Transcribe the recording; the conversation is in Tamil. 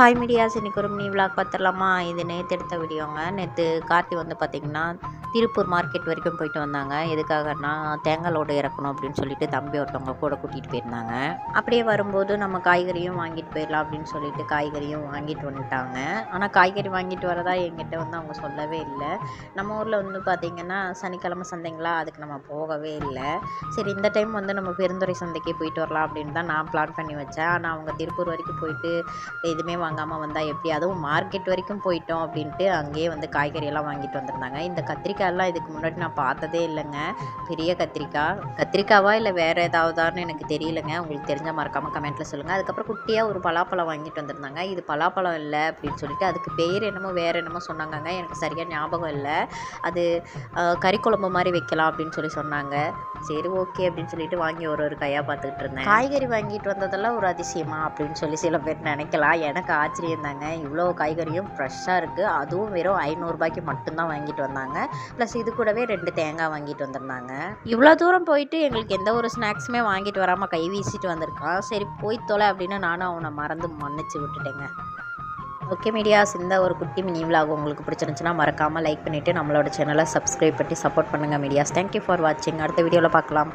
ஹாய் மீடியாஸ் இன்றைக்கி ஒரு மினி விளாக் பார்த்துடலாமா? இது நேற்று எடுத்த வீடியோங்க நேற்று கார்த்தி வந்து பார்த்திங்கன்னா திருப்பூர் மார்க்கெட் வரைக்கும் போயிட்டு வந்தாங்க. எதுக்காகனா தேங்காய் லோடு இறக்கணும் அப்படின்னு சொல்லிட்டு தம்பி ஒருத்தவங்க கூட கூட்டிகிட்டு போயிருந்தாங்க. அப்படியே வரும்போது நம்ம காய்கறியும் வாங்கிட்டு போயிடலாம் அப்படின்னு சொல்லிட்டு காய்கறியும் வாங்கிட்டு வந்துட்டாங்க. ஆனால் காய்கறி வாங்கிட்டு வரதா என்கிட்ட வந்து அவங்க சொல்லவே இல்லை. நம்ம ஊரில் வந்து பார்த்திங்கன்னா சனிக்கிழமை சந்தைங்களா அதுக்கு நம்ம போகவே இல்லை. சரி இந்த டைம் வந்து நம்ம பெருந்துறை சந்தைக்கு போயிட்டு வரலாம் அப்படின்னு தான் நான் பிளான் பண்ணி வச்சேன். ஆனால் அவங்க திருப்பூர் வரைக்கும் போயிட்டு எதுவுமே வாங்காமல் வந்தால் எப்படி? அதுவும் மார்க்கெட் வரைக்கும் போயிட்டோம் அப்படின்ட்டு அங்கேயே வந்து காய்கறியெல்லாம் வாங்கிட்டு வந்திருந்தாங்க. இந்த கத்திரிக்காயெல்லாம் இதுக்கு முன்னாடி நான் பார்த்ததே இல்லைங்க. பெரிய கத்திரிக்காய். கத்திரிக்காவா இல்லை வேறு ஏதாவதான்னு எனக்கு தெரியலங்க. உங்களுக்கு தெரிஞ்ச மறக்காமல் கமெண்ட்டில் சொல்லுங்கள் அதுக்கப்புறம் குட்டியாக ஒரு பலாப்பழம் வாங்கிட்டு வந்திருந்தாங்க. இது பலாப்பழம் இல்லை அப்படின்னு சொல்லிட்டு அதுக்கு பேர் என்னமோ வேறு என்னமோ சொன்னாங்கங்க. எனக்கு சரியாக ஞாபகம் இல்லை. அது கறி குழம்பு மாதிரி வைக்கலாம் அப்படின்னு சொல்லி சொன்னாங்க. சரி ஓகே அப்படின்னு சொல்லிட்டு வாங்கி ஒரு ஒரு கையாக பார்த்துக்கிட்டு இருந்தேன். காய்கறி வாங்கிட்டு வந்ததெல்லாம் ஒரு அதிசயமா அப்படின்னு சொல்லி சில பேர் நினைக்கலாம். எனக்கு எனக்கு ஆச்சரியம் தாங்க. இவ்வளோ காய்கறியும் ஃப்ரெஷ்ஷாக இருக்குது அதுவும் வெறும் ஐநூறுரூபாய்க்கு மட்டும்தான் வாங்கிட்டு வந்தாங்க. ப்ளஸ் இது கூடவே ரெண்டு தேங்காய் வாங்கிட்டு வந்திருந்தாங்க. இவ்வளோ தூரம் போயிட்டு எங்களுக்கு எந்த ஒரு ஸ்நாக்ஸுமே வாங்கிட்டு வராமல் கை வீசிட்டு வந்திருக்கான் சரி போய் தொலை அப்படின்னு நானும் அவனை மறந்து மன்னிச்சு விட்டுட்டேங்க. ஓகே மீடியாஸ் இந்த ஒரு குட்டி மினி விலாக் உங்களுக்கு பிடிச்சிருந்துச்சுன்னா மறக்காமல் லைக் பண்ணிவிட்டு நம்மளோட சேனலை சப்ஸ்கிரைப் பண்ணி சப்போர்ட் பண்ணுங்கள் மீடியாஸ். தேங்க்யூ ஃபார் வாட்சிங் அடுத்த வீடியோவில் பார்க்கலாம்.